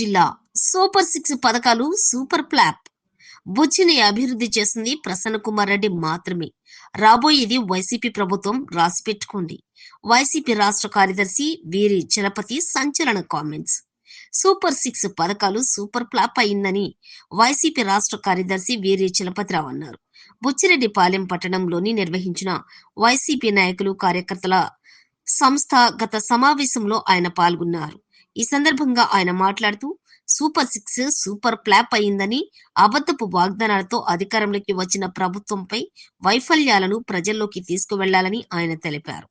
జిల్లా super six పథకాలు super flop. బుచ్చిని అభివృద్ధి చేసింది ప్రసన్న కుమార్ రెడ్డి మాత్రమే. రాబోయేది వైసీపీ ప్రభుత్వం రాసిపెట్టుకోండి వైసీపీ రాష్ట్ర కార్యదర్శి వీరి చలపతి సంచలన కామెంట్స్. సూపర్ సిక్స్ పథకాలు సూపర్ ఫ్లాప్ అయిందని వైసీపీ రాష్ట్ర కార్యదర్శి వీరి చలపతిరావు అన్నారు. బుచ్చిరెడ్డి పాలెం పట్టణంలోని నిర్వహించిన వైసీపీ నాయకులు కార్యకర్తల సంస్థ గత సమావేశంలో ఆయన పాల్గొన్నారు. ఈ సందర్భంగా ఆయన మాట్లాడుతూ సూపర్ సిక్స్ సూపర్ ప్లాప్ అయిందని అబద్ధపు వాగ్దానాలతో అధికారంలోకి వచ్చిన ప్రభుత్వంపై వైఫల్యాలను ప్రజల్లోకి తీసుకువెళ్ళాలని ఆయన తెలిపారు.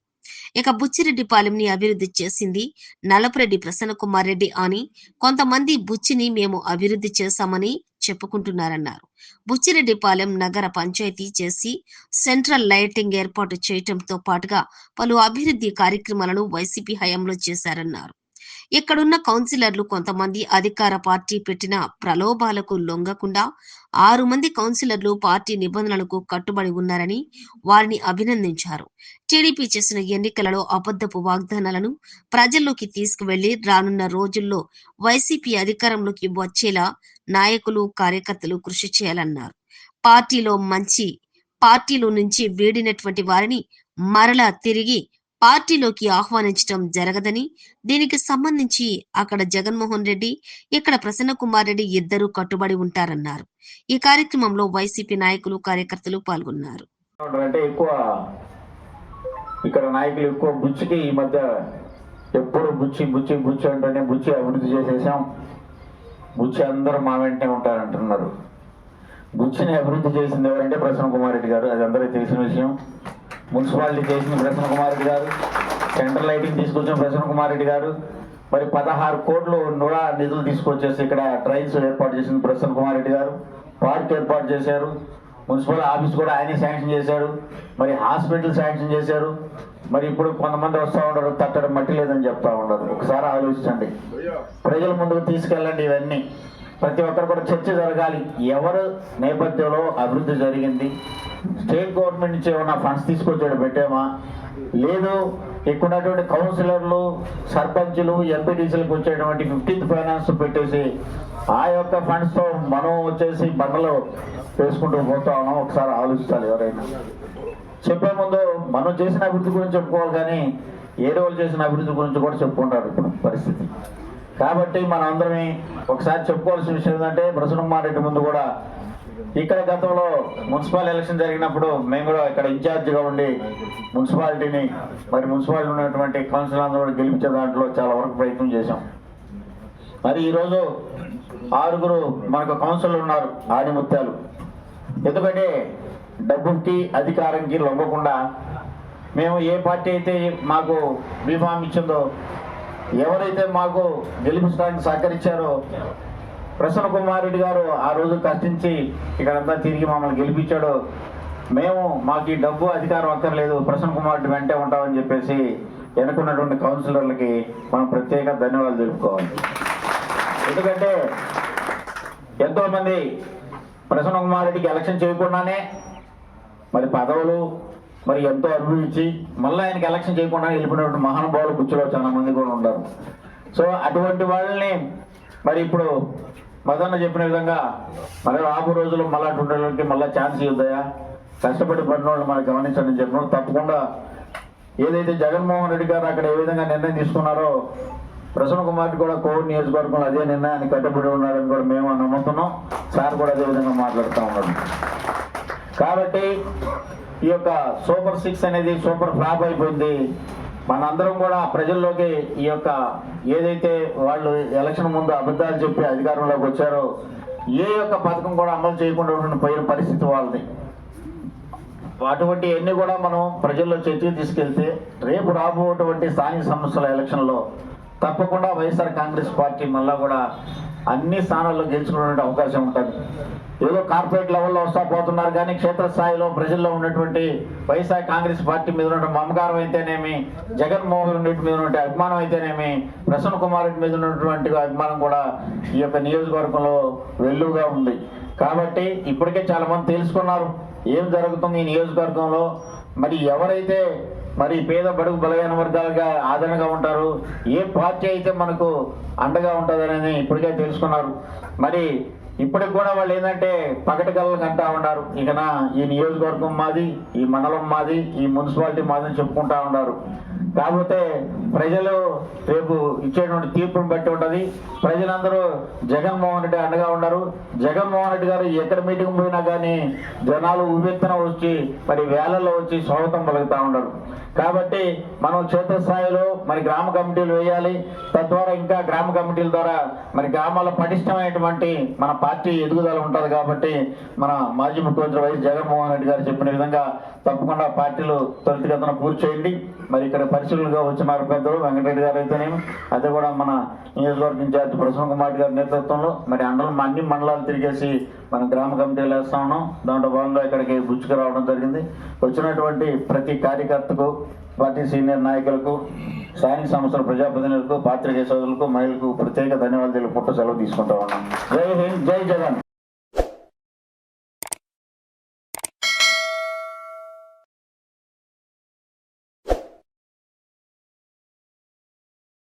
ఇక బుచ్చిరెడ్డిపాలెంని అభివృద్ధి చేసింది నలపరెడ్డి ప్రసన్న కుమార్ రెడ్డి అని కొంతమంది బుచ్చిని మేము అభివృద్ధి చేశామని చెప్పుకుంటున్నారన్నారు. బుచ్చిరెడ్డిపాలెం నగర పంచాయతీ చేసి సెంట్రల్ లైటింగ్ ఏర్పాటు చేయటంతో పాటుగా పలు అభివృద్ధి కార్యక్రమాలను వైసీపీ హయాంలో చేశారన్నారు. ఇక్కడున్న కౌన్సిలర్లు కొంతమంది అధికార పార్టీ పెట్టిన ప్రలోభాలకు లొంగకుండా ఆరు మంది కౌన్సిలర్లు పార్టీ నిబంధనలకు కట్టుబడి ఉన్నారని వారిని అభినందించారు. టీడీపీ చేసిన ఎన్నికలలో అబద్ధపు వాగ్దానాలను ప్రజల్లోకి తీసుకువెళ్ళి రానున్న రోజుల్లో వైసీపీ అధికారంలోకి వచ్చేలా నాయకులు కార్యకర్తలు కృషి చేయాలన్నారు. పార్టీలో మంచి పార్టీలో నుంచి వీడినటువంటి వారిని మరలా తిరిగి పార్టీలోకి ఆహ్వానించడం జరగదని దీనికి సంబంధించి అక్కడ జగన్మోహన్ రెడ్డి ఇక్కడ ప్రసన్న కుమార్ రెడ్డి ఇద్దరు కట్టుబడి ఉంటారన్నారు. ఈ కార్యక్రమంలో వైసీపీ నాయకులు కార్యకర్తలు పాల్గొన్నారు. అంటే ఎక్కువ ఇక్కడ నాయకులు ఎక్కువ బుచ్చికి ఈ మధ్య ఎప్పుడు బుచ్చి బుచ్చి బుచ్చి అంటేనే బుచ్చి అభివృద్ధి చేసేసాం. బుచ్చి అందరూ మా వెంటనే ఉంటారంటున్నారు. బుచ్చిని అభివృద్ధి చేసింది ఎవరంటే ప్రసన్న కుమార్ రెడ్డి గారు. అది అందరికీ తెలిసిన విషయం. మున్సిపాలిటీ చేసిన ప్రసన్న కుమార్ రెడ్డి గారు సెంట్రల్ లైటింగ్ తీసుకొచ్చిన ప్రసన్న కుమార్ రెడ్డి గారు మరి పదహారు కోట్లు నూడ నిధులు తీసుకొచ్చేసి ఇక్కడ ట్రైన్స్ ఏర్పాటు చేసిన ప్రసన్న కుమార్ రెడ్డి గారు. పార్క్ ఏర్పాటు చేశారు. మున్సిపల్ ఆఫీస్ కూడా ఆయనే శాంక్షన్ చేశాడు. మరి హాస్పిటల్ శాంక్షన్ చేశారు. మరి ఇప్పుడు కొంతమంది వస్తూ ఉండరు తట్టడం మట్టి లేదని చెప్తా ఉండరు. ఒకసారి ఆలోచించండి. ప్రజల ముందుకు తీసుకెళ్ళండి ఇవన్నీ. ప్రతి ఒక్కరు కూడా చర్చ జరగాలి. ఎవరు నేపథ్యంలో అభివృద్ధి జరిగింది? స్టేట్ గవర్నమెంట్ నుంచి ఏమైనా ఫండ్స్ తీసుకొచ్చాడు పెట్టామా? లేదు ఇక్కడ ఉన్నటువంటి కౌన్సిలర్లు సర్పంచులు ఎంపీటీసీలకు వచ్చేటువంటి ఫిఫ్టీన్త్ ఫైనాన్స్ పెట్టేసి ఆ యొక్క ఫండ్స్తో మనం వచ్చేసి బండలు వేసుకుంటూ పోతా ఉన్నాం. ఒకసారి ఆలోచించాలి ఎవరైనా. చెప్పే ముందు మనం చేసిన అభివృద్ధి గురించి చెప్పుకోవాలి కానీ ఏ రోజు చేసిన అభివృద్ధి గురించి కూడా చెప్పుకుంటారు ఇప్పుడు పరిస్థితి. కాబట్టి మనం అందరమే ఒకసారి చెప్పుకోవాల్సిన విషయం ఏంటంటే ప్రసన్నకుమార్ రెడ్డి ముందు కూడా ఇక్కడ గతంలో మున్సిపల్ ఎలక్షన్ జరిగినప్పుడు మేము కూడా ఇక్కడ ఇన్ఛార్జిగా ఉండి మున్సిపాలిటీని మరి మున్సిపాలిటీ ఉన్నటువంటి కౌన్సిల్ అందరూ కూడా గెలిపించే దాంట్లో చాలా వరకు ప్రయత్నం చేశాం. మరి ఈరోజు ఆరుగురు మనకు కౌన్సిలర్ ఉన్నారు ఆదిముత్యాలు ఎందుకంటే డబ్బుకి అధికారంకి లొంగకుండా మేము ఏ పార్టీ అయితే మాకు బీఫామ్ ఇచ్చిందో ఎవరైతే మాకు గెలిపించడానికి సహకరించారో ప్రసన్న కుమార్ రెడ్డి గారు ఆ రోజు కష్టించి ఇక్కడంతా తిరిగి మమ్మల్ని గెలిపించాడు. మేము మాకు ఈ డబ్బు అధికారం అక్కర్లేదు ప్రసన్న కుమార్ రెడ్డి వెంటే ఉంటామని చెప్పేసి ఎన్నుకున్నటువంటి కౌన్సిలర్లకి మనం ప్రత్యేక ధన్యవాదాలు తెలుపుకోవాలి. ఎందుకంటే ఎంతోమంది ప్రసన్న కుమార్ రెడ్డికి ఎలక్షన్ చేయకుండానే మరి పదవులు మరి ఎంతో అనుభవించి మళ్ళీ ఆయనకి ఎలక్షన్ చేయకుండా వెళ్ళిపోయినటువంటి మహానుభావులు బుచ్చిలో చాలా మంది కూడా ఉన్నారు. సో అటువంటి వాళ్ళని మరి ఇప్పుడు మదన్న చెప్పిన విధంగా మరి రాబో రోజుల్లో మళ్ళీ అటువంటి వాళ్ళకి మళ్ళీ ఛాన్స్ ఇద్దాయా కష్టపడి పడిన వాళ్ళు మనం గమనించండి చెప్పిన తప్పకుండా ఏదైతే జగన్మోహన్ రెడ్డి గారు అక్కడ ఏ విధంగా నిర్ణయం తీసుకున్నారో ప్రసన్న కుమార్ కూడా కోవిడ్ నియోజకవర్గంలో అదే నిర్ణయాన్ని కట్టుబడి ఉన్నారని కూడా మేము నమ్ముతున్నాం. సార్ కూడా అదే విధంగా మాట్లాడుతూ ఉన్నాడు కాబట్టి ఈ యొక్క సూపర్ సిక్స్ అనేది సూపర్ ఫ్లాప్ అయిపోయింది. మనందరం కూడా ప్రజల్లోకి ఈ యొక్క ఏదైతే వాళ్ళు ఎలక్షన్ ముందు అబద్ధాలు చెప్పి అధికారంలోకి వచ్చారో ఏ యొక్క పథకం కూడా అమలు చేయకుండా పోయిన పరిస్థితి వాళ్ళది. అటువంటి అన్ని కూడా మనం ప్రజల్లో చర్చకు తీసుకెళ్తే రేపు రాబోటువంటి స్థానిక సంస్థల ఎలక్షన్లో తప్పకుండా వైఎస్ఆర్ కాంగ్రెస్ పార్టీ మళ్ళా కూడా అన్ని స్థానాల్లో గెలుచుకునే అవకాశం ఉంటుంది. ఏదో కార్పొరేట్ లెవెల్లో వస్తా పోతున్నారు కానీ క్షేత్రస్థాయిలో ప్రజల్లో ఉన్నటువంటి వైఎస్ఆర్ కాంగ్రెస్ పార్టీ మీద ఉన్న మమకారం అయితేనేమి జగన్మోహన్ రెడ్డి మీద ఉన్నటువంటి అభిమానం అయితేనేమి ప్రసన్న కుమార్ రెడ్డి మీద ఉన్నటువంటి అభిమానం కూడా ఈ యొక్క నియోజకవర్గంలో వెల్లుగా ఉంది. కాబట్టి ఇప్పటికే చాలామంది తెలుసుకున్నారు ఏం జరుగుతుంది ఈ నియోజకవర్గంలో. మరి ఎవరైతే మరి పేద బడుగు బలహీన వర్గాలుగా ఆదరణగా ఉంటారు. ఏ పార్టీ అయితే మనకు అండగా ఉంటుంది ఇప్పటికే తెలుసుకున్నారు. మరి ఇప్పటికి కూడా వాళ్ళు ఏంటంటే పగటి కళ్ళకి అంటా ఉన్నారు. ఇకన ఈ నియోజకవర్గం మాది ఈ మండలం మాది ఈ మున్సిపాలిటీ మాది అని చెప్పుకుంటా ఉన్నారు. కాకపోతే ప్రజలు రేపు ఇచ్చేటువంటి తీర్పును బట్టి ఉంటుంది. ప్రజలందరూ జగన్మోహన్ రెడ్డి అండగా ఉన్నారు. జగన్మోహన్ రెడ్డి గారు ఎక్కడ మీటింగ్ పోయినా కానీ జనాలు ఉవ్వెత్తన వచ్చి మరి వేళల్లో వచ్చి స్వాగతం పలుకుతా ఉన్నారు. కాబట్టి మనం క్షేత్రస్థాయిలో మరి గ్రామ కమిటీలు వేయాలి. తద్వారా ఇంకా గ్రామ కమిటీల ద్వారా మరి గ్రామాల్లో పటిష్టమైనటువంటి మన పార్టీ ఎదుగుదల ఉంటుంది కాబట్టి మన మాజీ ముఖ్యమంత్రి వైఎస్ జగన్మోహన్ రెడ్డి గారు చెప్పిన విధంగా తప్పకుండా పార్టీలు త్వరితగతన పూర్తి చేయండి. మరి ఇక్కడ పరిశీలనగా వచ్చినారు పెద్దలు వెంకటరెడ్డి గారు అయితేనేమి అదే కూడా మన నియోజకవర్గ ఇన్ఛార్జ్ ప్రసన్న కుమార్ గారి నేతృత్వంలో మరి అందరం అన్ని మండలాలు తిరిగేసి మనం గ్రామ కమిటీలు వేస్తా ఉన్నాం. దాంట్లో భాగంగా ఇక్కడికి బుచ్చుకు రావడం జరిగింది. వచ్చినటువంటి ప్రతి కార్యకర్తకు పార్టీ సీనియర్ నాయకులకు స్థానిక సంస్థల ప్రజాప్రతినిధులకు పాత్రికేయ సోదరులకు మహిళలకు ప్రత్యేక ధన్యవాదాలు పుట్ట సెలవు తీసుకుంటా ఉన్నాం. జై హింద్ జై జగన్.